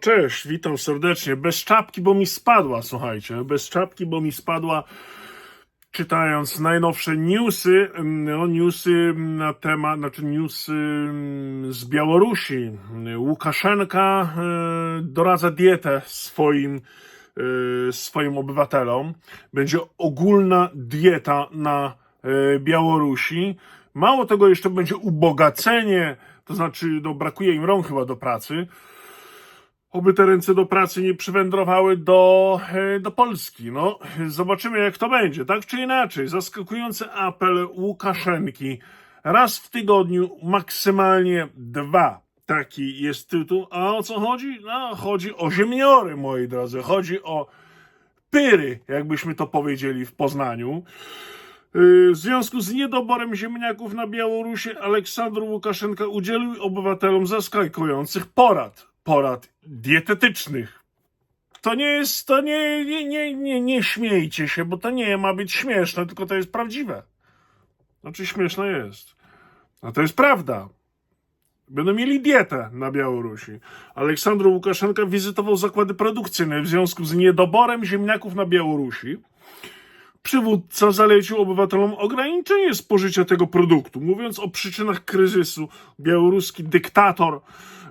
Cześć, witam serdecznie. Bez czapki, bo mi spadła, słuchajcie. Bez czapki, bo mi spadła. Czytając najnowsze newsy, no newsy na temat, znaczy newsy mm, z Białorusi. Łukaszenka e, doradza dietę swoim, e, swoim obywatelom. Będzie ogólna dieta na e, Białorusi. Mało tego, jeszcze będzie ubogacenie, to znaczy, no, brakuje im rąk chyba do pracy. Oby te ręce do pracy nie przywędrowały do, e, do Polski. No, zobaczymy jak to będzie. Tak czy inaczej, zaskakujący apel Łukaszenki. Raz w tygodniu, maksymalnie dwa. Taki jest tytuł. A o co chodzi? No, chodzi o ziemniory, moi drodzy. Chodzi o pyry, jakbyśmy to powiedzieli w Poznaniu. Y, W związku z niedoborem ziemniaków na Białorusi Aleksandr Łukaszenka udzielił obywatelom zaskakujących porad. Porad dietetycznych. To nie jest, to nie, nie, nie, nie, nie śmiejcie się, bo to nie ma być śmieszne, tylko to jest prawdziwe. Znaczy śmieszne jest. A to jest prawda. Będą mieli dietę na Białorusi. Aleksandr Łukaszenka wizytował zakłady produkcyjne w związku z niedoborem ziemniaków na Białorusi przywódca zalecił obywatelom ograniczenie spożycia tego produktu. Mówiąc o przyczynach kryzysu, białoruski dyktator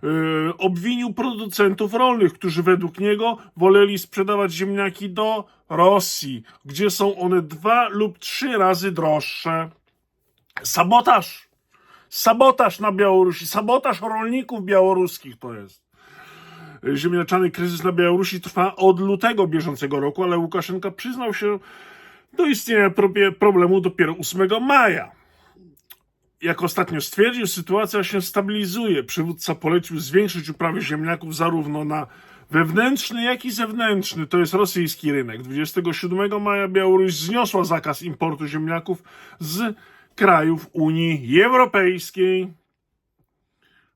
yy, obwinił producentów rolnych, którzy według niego woleli sprzedawać ziemniaki do Rosji, gdzie są one dwa lub trzy razy droższe. Sabotaż! Sabotaż na Białorusi, sabotaż rolników białoruskich to jest. Ziemniaczany kryzys na Białorusi trwa od lutego bieżącego roku, ale Łukaszenka przyznał się do istnienia problemu dopiero 8 maja. Jak ostatnio stwierdził, sytuacja się stabilizuje. Przywódca polecił zwiększyć uprawy ziemniaków zarówno na wewnętrzny, jak i zewnętrzny, to jest rosyjski rynek. 27 maja Białoruś zniosła zakaz importu ziemniaków z krajów Unii Europejskiej.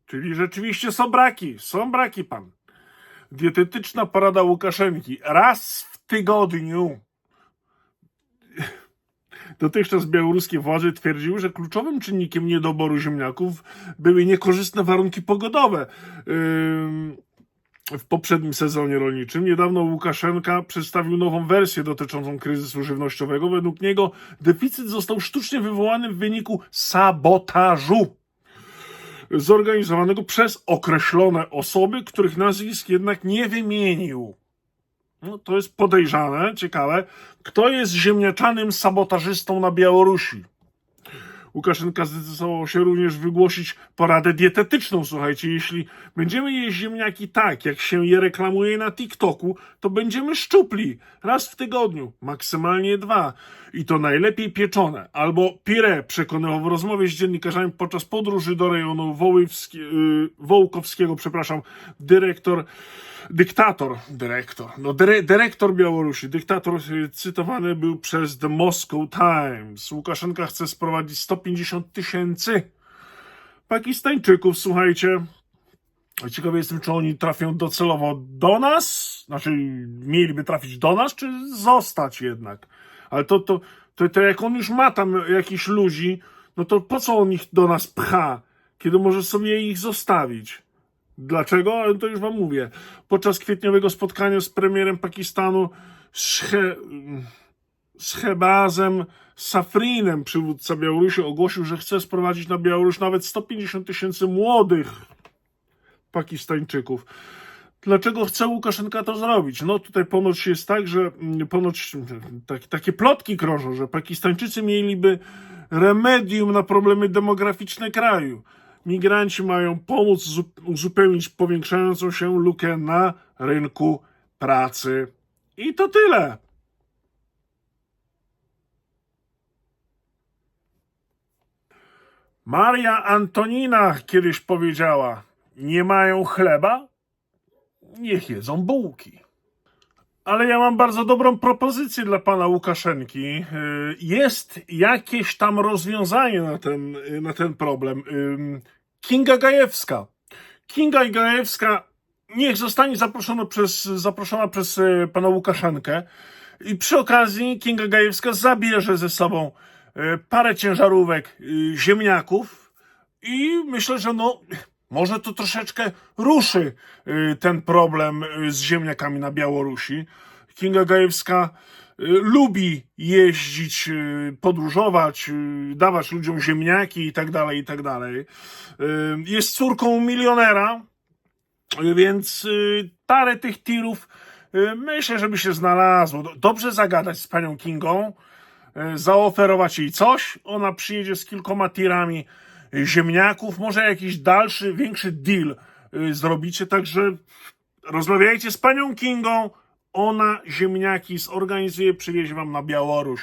Czyli rzeczywiście są braki, są braki, pan. Dietetyczna porada Łukaszenki. Raz w tygodniu Dotychczas białoruskie władze twierdziły, że kluczowym czynnikiem niedoboru ziemniaków były niekorzystne warunki pogodowe. W poprzednim sezonie rolniczym niedawno Łukaszenka przedstawił nową wersję dotyczącą kryzysu żywnościowego. Według niego deficyt został sztucznie wywołany w wyniku sabotażu zorganizowanego przez określone osoby, których nazwisk jednak nie wymienił. No, to jest podejrzane, ciekawe. Kto jest ziemniaczanym sabotażystą na Białorusi? Łukaszenka zdecydował się również wygłosić poradę dietetyczną. Słuchajcie, jeśli będziemy jeść ziemniaki tak, jak się je reklamuje na TikToku, to będziemy szczupli raz w tygodniu, maksymalnie dwa. I to najlepiej pieczone. Albo pire, przekonywał w rozmowie z dziennikarzami podczas podróży do rejonu yy, Wołkowskiego, przepraszam, dyrektor, dyktator, dyrektor, no dyre, dyrektor Białorusi, dyktator y, cytowany był przez The Moscow Times. Łukaszenka chce sprowadzić 150 tysięcy Pakistańczyków, słuchajcie. Ciekawy jestem, czy oni trafią docelowo do nas, znaczy mieliby trafić do nas, czy zostać jednak. Ale to, to, to, to jak on już ma tam jakichś ludzi, no to po co on ich do nas pcha, kiedy może sobie ich zostawić? Dlaczego? Ale to już wam mówię. Podczas kwietniowego spotkania z premierem Pakistanu Szche... Schebazem Safrinem, przywódca Białorusi, ogłosił, że chce sprowadzić na Białoruś nawet 150 tysięcy młodych Pakistańczyków. Dlaczego chce Łukaszenka to zrobić? No tutaj ponoć jest tak, że mm, ponoć mm, tak, takie plotki krążą, że Pakistańczycy mieliby remedium na problemy demograficzne kraju. Migranci mają pomóc zu- uzupełnić powiększającą się lukę na rynku pracy. I to tyle. Maria Antonina kiedyś powiedziała: Nie mają chleba? Niech jedzą bułki. Ale ja mam bardzo dobrą propozycję dla pana Łukaszenki. Y, Jest jakieś tam rozwiązanie na ten, y, na ten problem. Kinga Gajewska. Kinga Gajewska niech zostanie zaproszona przez, zaproszona przez y, pana Łukaszenkę i przy okazji Kinga Gajewska zabierze ze sobą parę ciężarówek ziemniaków i myślę, że no Może to troszeczkę ruszy y, ten problem y, z ziemniakami na Białorusi. Kinga Gajewska y, lubi jeździć, podróżować, dawać ludziom ziemniaki i tak dalej, i tak dalej. Jest córką milionera, więc parę tych tirów myślę, żeby się znalazło. Do- Dobrze zagadać z panią Kingą, zaoferować jej coś, ona przyjedzie z kilkoma tirami ziemniaków, może jakiś dalszy, większy deal y, zrobicie, także rozmawiajcie z panią Kingą, ona ziemniaki zorganizuje, przywiezie wam na Białoruś.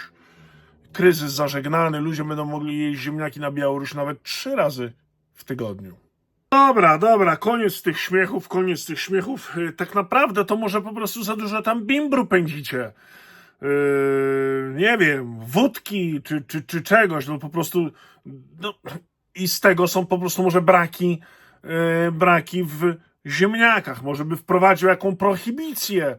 Kryzys zażegnany, ludzie będą mogli jeść ziemniaki na Białoruś nawet trzy razy w tygodniu. Dobra, dobra, koniec tych śmiechów, koniec tych śmiechów. Yy, Tak naprawdę to może po prostu za dużo tam bimbru pędzicie. Yy, nie wiem, wódki czy, czy, czy czegoś, no po prostu no, i z tego są po prostu może braki, yy, braki w ziemniakach. Może by wprowadził jaką prohibicję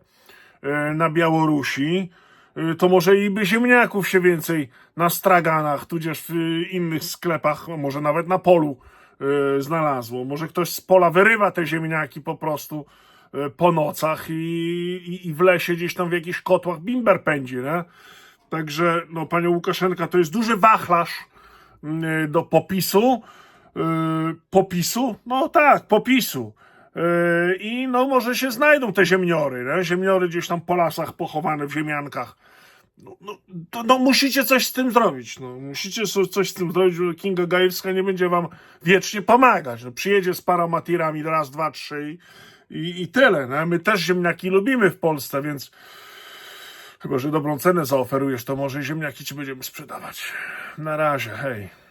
yy, na Białorusi, yy, to może i by ziemniaków się więcej na straganach, tudzież w innych sklepach, może nawet na polu znalazło. Może ktoś z pola wyrywa te ziemniaki po prostu po nocach i, i, i w lesie gdzieś tam w jakichś kotłach bimber pędzi, nie? Także, no, panią Łukaszenka to jest duży wachlarz do popisu. Yy, popisu? No tak, popisu. Yy, I no może się znajdą te ziemniory, nie? ziemniory gdzieś tam po lasach pochowane w ziemiankach. No, no, to, no musicie coś z tym zrobić. No. Musicie coś z tym zrobić, bo Kinga Gajewska nie będzie wam wiecznie pomagać. No, przyjedzie z paroma tirami raz, dwa, trzy i, i tyle. No. My też ziemniaki lubimy w Polsce, więc chyba, że dobrą cenę zaoferujesz, to może ziemniaki ci będziemy sprzedawać. Na razie, hej.